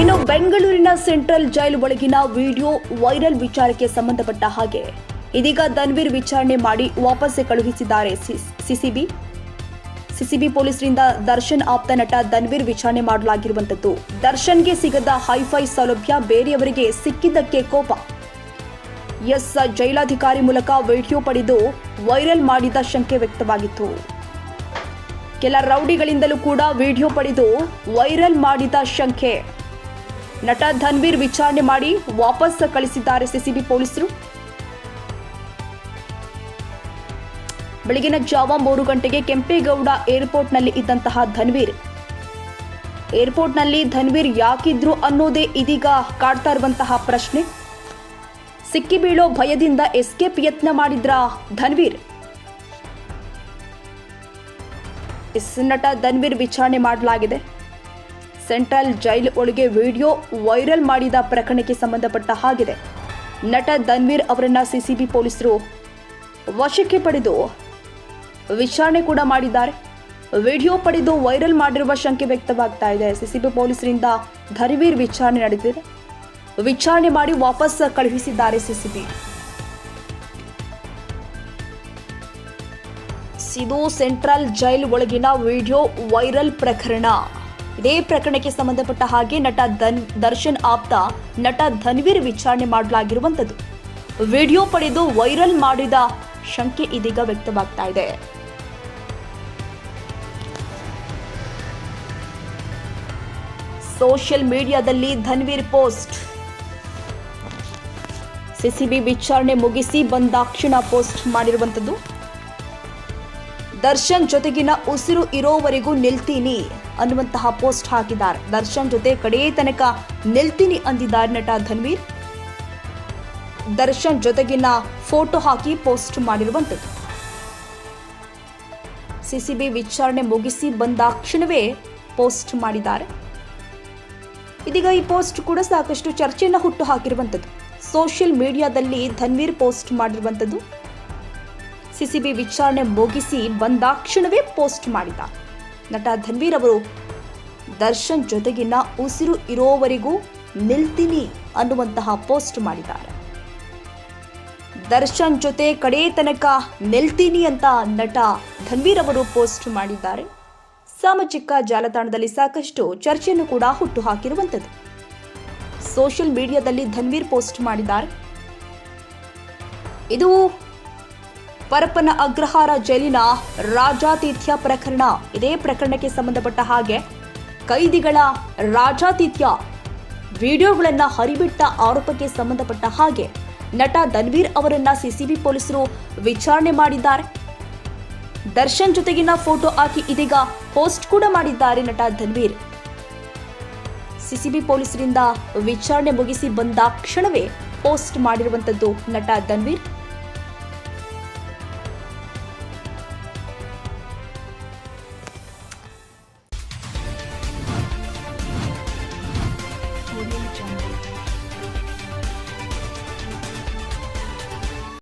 ಇನ್ನು ಬೆಂಗಳೂರಿನ ಸೆಂಟ್ರಲ್ ಜೈಲು ಒಳಗಿನ ವಿಡಿಯೋ ವೈರಲ್ ವಿಚಾರಕ್ಕೆ ಸಂಬಂಧಪಟ್ಟ ಹಾಗೆ. ಇದೀಗ ಧನ್ವೀರ್ ವಿಚಾರಣೆ ಮಾಡಿ ವಾಪಸ್ಸು ಕಳುಹಿಸಿದ್ದಾರೆ. ಸಿಸಿಬಿ ಸಿಸಿಬಿ ಪೊಲೀಸರಿಂದ ದರ್ಶನ್ ಆಪ್ತ ನಟ ಧನ್ವೀರ್ ವಿಚಾರಣೆ ಮಾಡಲಾಗಿರುವಂತದ್ದು ದರ್ಶನ್ಗೆ ಸಿಗದ ಹೈಫೈ ಸೌಲಭ್ಯ ಬೇರೆಯವರಿಗೆ ಸಿಕ್ಕಿದ್ದಕ್ಕೆ ಕೋಪ. ಎಸ್, ಜೈಲಾಧಿಕಾರಿ ಮೂಲಕ ವಿಡಿಯೋ ಪಡೆದು ವೈರಲ್ ಮಾಡಿದ ಶಂಕೆ ವ್ಯಕ್ತವಾಗಿತ್ತು. ಕೆಲ ರೌಡಿಗಳಿಂದಲೂ ಕೂಡ ವಿಡಿಯೋ ಪಡೆದು ವೈರಲ್ ಮಾಡಿದ ಶಂಕೆ. ನಟ ಧನ್ವೀರ್ ವಿಚಾರಣೆ ಮಾಡಿ ವಾಪಸ್ ಕಳಿಸಿದ್ದಾರೆ ಸಿಸಿಬಿ ಪೊಲೀಸರು. ಬೆಳಗಿನ ಜಾವ ಮೂರು ಗಂಟೆಗೆ ಕೆಂಪೇಗೌಡ ಏರ್ಪೋರ್ಟ್ನಲ್ಲಿ ಇದ್ದಂತಹ ಧನ್ವೀರ್. ಏರ್ಪೋರ್ಟ್ನಲ್ಲಿ ಧನ್ವೀರ್ ಯಾಕಿದ್ರು ಅನ್ನೋದೇ ಇದೀಗ ಕಾಡ್ತಾ ಇರುವಂತಹ ಪ್ರಶ್ನೆ. ಸಿಕ್ಕಿಬೀಳೋ ಭಯದಿಂದ ಎಸ್ಕೇಪ್ ಯತ್ನ ಮಾಡಿದ್ರ ಧನ್ವೀರ್? ಎಸ್ ನಟ ಧನ್ವೀರ್ ವಿಚಾರಣೆ ಮಾಡಲಾಗಿದೆ. ಸೆಂಟ್ರಲ್ ಜೈಲ್ ಒಳಗೆ ವಿಡಿಯೋ ವೈರಲ್ ಮಾಡಿದ ಪ್ರಕರಣಕ್ಕೆ ಸಂಬಂಧಪಟ್ಟ ಹಾಗಿದೆ. ನಟ ಧನ್ವೀರ್ ಅವರನ್ನ ಸಿಸಿಬಿ ಪೊಲೀಸರು ವಶಕ್ಕೆ ಪಡೆದು ವಿಚಾರಣೆ ಕೂಡ ಮಾಡಿದ್ದಾರೆ. ವಿಡಿಯೋ ಪಡೆದು ವೈರಲ್ ಮಾಡಿರುವ ಶಂಕೆ ವ್ಯಕ್ತವಾಗ್ತಾ ಇದೆ. ಸಿಸಿಬಿ ಪೊಲೀಸರಿಂದ ಧನ್ವೀರ್ ವಿಚಾರಣೆ ನಡೆದಿದೆ. ವಿಚಾರಣೆ ಮಾಡಿ ವಾಪಸ್ ಕಳುಹಿಸಿದ್ದಾರೆ ಸಿಸಿಬಿ. ಇದು ಸೆಂಟ್ರಲ್ ಜೈಲ್ ಒಳಗಿನ ವಿಡಿಯೋ ವೈರಲ್ ಪ್ರಕರಣ. ಇದೇ ಪ್ರಕರಣಕ್ಕೆ ಸಂಬಂಧಪಟ್ಟ ಹಾಗೆ ನಟ ದರ್ಶನ್ ಆಪ್ತ ನಟ ಧನ್ವೀರ್ ವಿಚಾರಣೆ ಮಾಡಲಾಗಿರುವಂಥದ್ದು. ವಿಡಿಯೋ ಪಡೆದು ವೈರಲ್ ಮಾಡಿದ ಶಂಕೆ ಇದೀಗ ವ್ಯಕ್ತವಾಗ್ತಾ ಇದೆ. ಸೋಷಿಯಲ್ ಮೀಡಿಯಾದಲ್ಲಿ ಧನ್ವೀರ್ ಪೋಸ್ಟ್. ಸಿಸಿಬಿ ವಿಚಾರಣೆ ಮುಗಿಸಿ ಬಂದಾಕ್ಷಣ ಪೋಸ್ಟ್ ಮಾಡಿರುವಂಥದ್ದು. ದರ್ಶನ್ ಜೊತೆಗಿನ ಉಸಿರು ಇರೋವರೆಗೂ ನಿಲ್ತೀನಿ. ಅನ್ನುವಂತಹ ಪೋಸ್ಟ್ ಹಾಕಿದ್ದಾರೆ. ದರ್ಶನ್ ಜೊತೆ ಕಡೇ ತನಕ ನಿಲ್ತೀನಿ ಅಂದಿದ್ದಾರೆ ನಟ ಧನ್ವೀರ್. ದರ್ಶನ್ ಜೊತೆಗಿನ ಫೋಟೋ ಹಾಕಿ ಪೋಸ್ಟ್ ಮಾಡಿರುವಂಥದ್ದು ಸಿಸಿಬಿ ವಿಚಾರಣೆ ಮುಗಿಸಿ ಬಂದಾಕ್ಷಣವೇ ಪೋಸ್ಟ್ ಮಾಡಿದ್ದಾರೆ. ಇದೀಗ ಈ ಪೋಸ್ಟ್ ಕೂಡ ಸಾಕಷ್ಟು ಚರ್ಚೆಯನ್ನು ಹುಟ್ಟು ಹಾಕಿರುವಂಥದ್ದು ಸೋಷಿಯಲ್ ಮೀಡಿಯಾದಲ್ಲಿ ಧನ್ವೀರ್ ಪೋಸ್ಟ್ ಮಾಡಿರುವಂಥದ್ದು ಸಿಸಿಬಿ ವಿಚಾರಣೆ ಮುಗಿಸಿ ಬಂದಾಕ್ಷಣವೇ ಪೋಸ್ಟ್ ಮಾಡಿದ ನಟ ಧನ್ವೀರ್ ಅವರು ದರ್ಶನ್ ಜೊತೆಗಿನ ಉಸಿರು ಇರೋವರೆಗೂ ನಿಲ್ತೀನಿ ಅನ್ನುವಂತಹ ಪೋಸ್ಟ್ ಮಾಡಿದ್ದಾರೆ. ದರ್ಶನ್ ಜೊತೆ ಕಡೇ ತನಕ ನಿಲ್ತೀನಿ ಅಂತ ನಟ ಧನ್ವೀರ್ ಅವರು ಪೋಸ್ಟ್ ಮಾಡಿದ್ದಾರೆ. ಸಾಮಾಜಿಕ ಜಾಲತಾಣದಲ್ಲಿ ಸಾಕಷ್ಟು ಚರ್ಚೆಯನ್ನು ಕೂಡ ಹುಟ್ಟು ಹಾಕಿರುವಂಥದ್ದು ಸೋಷಿಯಲ್ ಮೀಡಿಯಾದಲ್ಲಿ ಧನ್ವೀರ್ ಪೋಸ್ಟ್ ಮಾಡಿದ್ದಾರೆ. ಇದು ಪರಪ್ಪನ ಅಗ್ರಹಾರ ಜೈಲಿನ ರಾಜಾತಿಥ್ಯ ಪ್ರಕರಣ. ಇದೇ ಪ್ರಕರಣಕ್ಕೆ ಸಂಬಂಧಪಟ್ಟ ಹಾಗೆ ಕೈದಿಗಳ ರಾಜಾತಿಥ್ಯ. ವಿಡಿಯೋಗಳನ್ನ ಹರಿಬಿಟ್ಟ ಆರೋಪಕ್ಕೆ ಸಂಬಂಧಪಟ್ಟ ಹಾಗೆ ನಟ ಧನ್ವೀರ್ ಅವರನ್ನ ಸಿಸಿಬಿ ಪೊಲೀಸರು ವಿಚಾರಣೆ ಮಾಡಿದ್ದಾರೆ. ದರ್ಶನ್ ಜೊತೆಗಿನ ಫೋಟೋ ಹಾಕಿ ಇದೀಗ ಪೋಸ್ಟ್ ಕೂಡ ಮಾಡಿದ್ದಾರೆ ನಟ ಧನ್ವೀರ್. ಸಿಸಿಬಿ ಪೊಲೀಸರಿಂದ ವಿಚಾರಣೆ ಮುಗಿಸಿ ಬಂದ ಕ್ಷಣವೇ ಪೋಸ್ಟ್ ಮಾಡಿರುವಂತದ್ದು ನಟ ಧನ್ವೀರ್.